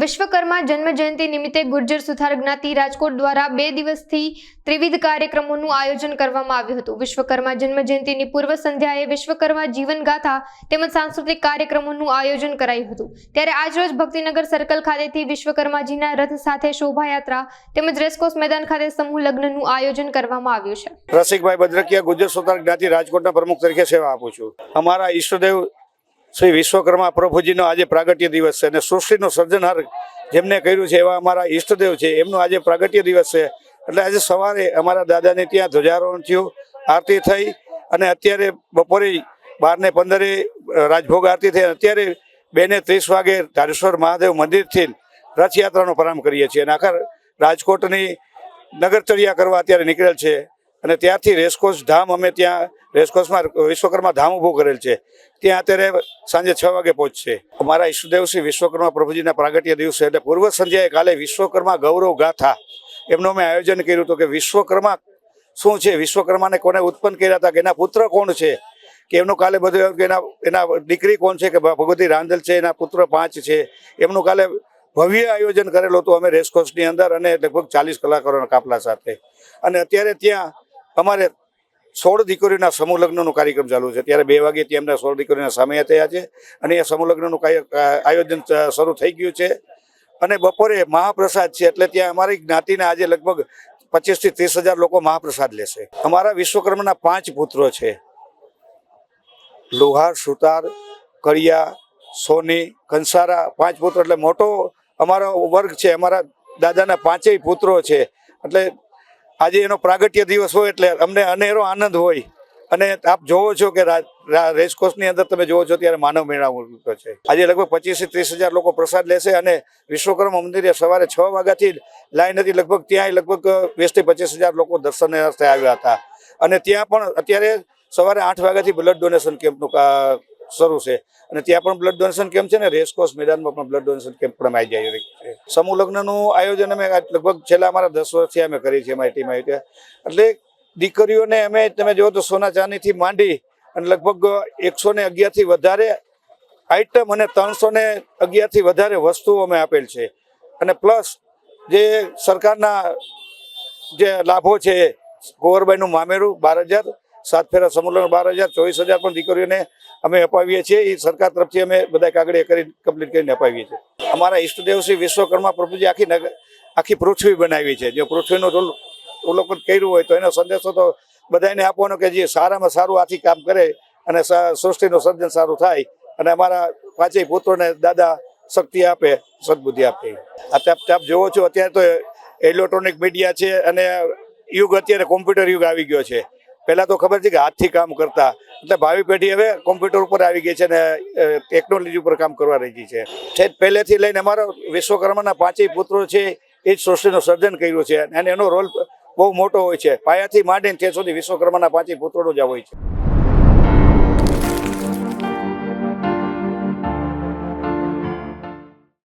વિશ્વકર્મા જન્મ જયંતિ નિમિત્તે ગુર્જર સુથાર જ્ઞાતિ રાજકોટ દ્વારા બે દિવસથી ત્રિવિધ કાર્યક્રમોનું આયોજન કરવામાં આવ્યું હતું. વિશ્વકર્મા જન્મ જયંતિની પૂર્વ સંધ્યાએ વિશ્વકર્મા જીવન ગાથા તેમજ સાંસ્કૃતિક કાર્યક્રમોનું આયોજન કરાયું હતું. ત્યારે આજરોજ ભક્તિનગર સર્કલ ખાતેથી વિશ્વકર્માજીના રથ સાથે શોભાયાત્રા તેમજ રેસકોર્સ મેદાન ખાતે સમૂહ લગ્નનું આયોજન કરવામાં આવ્યું છે. રસિકભાઈ ભદ્રકિયા ગુજર સુથાર જ્ઞાતિ રાજકોટના પ્રમુખ તરીકે સેવા આપું છું. અમારા ઈષ્ટદેવ શ્રી વિશ્વકર્મા પ્રભુજીનો આજે પ્રાગટ્ય દિવસ છે અને સૃષ્ટિનો સર્જનહાર જેમને કર્યું છે એવા અમારા ઈષ્ટદેવ છે, એમનો આજે પ્રાગટ્ય દિવસ છે. એટલે આજે સવારે અમારા દાદાને ત્યાં ધ્વજારોહણ થયું, આરતી થઈ અને અત્યારે બપોરે બારને પંદરે રાજભોગ આરતી થઈ અત્યારે બેને ત્રીસ વાગે ધારેશ્વર મહાદેવ મંદિરથી રથયાત્રાનો પ્રારંભ કરીએ છીએ. અને આખા રાજકોટની નગરચર્યા કરવા અત્યારે નીકળેલ છે. અને ત્યારથી રેસકોર્સ ધામ અમે ત્યાં, રેસકોર્સમાં, વિશ્વકર્મા ધામ ઊભું કરેલ છે. ત્યાં અત્યારે સાંજે છ વાગે પહોંચશે. અમારા ઈષ્ટદેવ શ્રી વિશ્વકર્મા પ્રભુજીના પ્રાગટ્ય દિવસે, એટલે પૂર્વ સંધ્યાએ કાલે વિશ્વકર્મા ગૌરવ ગાથા, એમનું અમે આયોજન કર્યું હતું કે વિશ્વકર્મા શું છે? વિશ્વકર્માને કોને ઉત્પન્ન કર્યા હતા? કે એના પુત્ર કોણ છે? કે એમનું કાલે બધું કે એના એના દીકરી કોણ છે? કે ભગવતી રાંધલ છે, એના પુત્ર પાંચ છે. એમનું કાલે ભવ્ય આયોજન કરેલું હતું અમે રેસકોર્સની અંદર અને લગભગ ચાલીસ કલાકારોના કાફલા સાથે. અને અત્યારે ત્યાં અમારે સોળ દીકરીઓના સમૂહ લગ્નનો કાર્યક્રમ ચાલુ છે. ત્યારે બે વાગે ત્યાં સોળ દીકરીઓના સમય થયા છે અને એ સમૂહ લગ્નનું આયોજન શરૂ થઈ ગયું છે. અને બપોરે મહાપ્રસાદ છે એટલે ત્યાં અમારી જ્ઞાતિના આજે લગભગ પચીસથી ત્રીસ હજાર લોકો મહાપ્રસાદ લેશે. અમારા વિશ્વકર્માના પાંચ પુત્રો છે. લુહાર, સુતાર, કરિયા, સોની, કંસારા પાંચ પુત્રો. એટલે મોટો અમારો વર્ગ છે. અમારા દાદાના પાંચેય પુત્રો છે. એટલે આજે એનો પ્રાગટ્ય દિવસ હોય એટલે અમને અનેરો આનંદ હોય. અને આપ જોવો છો કે રેસકોર્સની અંદર તમે જોવો છો ત્યારે માનવ મેળાવો છે. આજે લગભગ પચીસથી ત્રીસ હજાર લોકો પ્રસાદ લેશે અને વિશ્વકર્મા મંદિરે સવારે છ વાગ્યાથી લાઈન હતી લગભગ ત્યાં લગભગ વીસથી પચીસ હજાર લોકો દર્શન અર્થે આવ્યા હતા. અને ત્યાં પણ અત્યારે સવારે આઠ વાગ્યાથી બ્લડ ડોનેશન કેમ્પનું શરૂ છે. અને ત્યાં પણ બ્લડ ડોનેશન કેમ્પ છે ને રેસકોર્સ મેદાનમાં પણ બ્લડ ડોનેશન કેમ્પ પણ આવી જાય છે. સમૂહ લગ્નનું આયોજન અમે લગભગ છેલ્લા અમારા દસ વર્ષથી અમે કરીએ છીએ, અમારી ટીમ આવી એટલે દીકરીઓને અમે, તમે જુઓ તો સોના ચાંદીથી માંડી અને લગભગ એકસો ને અગિયારથી વધારે આઈટમ અને ત્રણસો ને અગિયારથી વધારે વસ્તુઓ અમે આપેલ છે. અને પ્લસ જે સરકારના જે લાભો છે કુંવરબાઈનું મામેરું બાર હજાર સાત ફેરા સમુલન બાર હજાર, ચોવીસ હજાર પણ દીકરીઓને અમે અપાવીએ છીએ. એ સરકાર તરફથી અમે બધા કાગળિયા કરી કમ્પ્લીટ કરીને અપાવીએ છીએ. અમારા ઈષ્ટદેવ શ્રી વિશ્વકર્મા પ્રભુજી આખી આખી પૃથ્વી બનાવી છે. જો પૃથ્વીનું અવલોકન કર્યું હોય તો એનો સંદેશો તો બધાને આપવાનો કે જે સારામાં સારું આથી કામ કરે અને સૃષ્ટિનું સર્જન સારું થાય અને અમારા પાંચેય પુત્રોને દાદા શક્તિ આપે, સદબુદ્ધિ આપે. અત્યારે આપ જોવો છો, અત્યારે તો ઇલેક્ટ્રોનિક મીડિયા છે અને યુગ, અત્યારે કોમ્પ્યુટર યુગ આવી ગયો છે. પહેલા તો ખબર છે કે હાથથી કામ કરતા. એટલે ભાવિ પેઢી હવે કોમ્પ્યુટર ઉપર આવી ગઈ છે અને ટેકનોલોજી ઉપર કામ કરવા રહી છે. ઠેઠ પહેલેથી લઈને અમારા વિશ્વકર્માના પાંચેય પુત્રો છે, એ જ સૃષ્ટિનું સર્જન કર્યું છે. અને એનો રોલ બહુ મોટો હોય છે. પાયાથી માંડીને તે સુધી વિશ્વકર્માના પાંચેય પુત્રોનો જ હોય છે.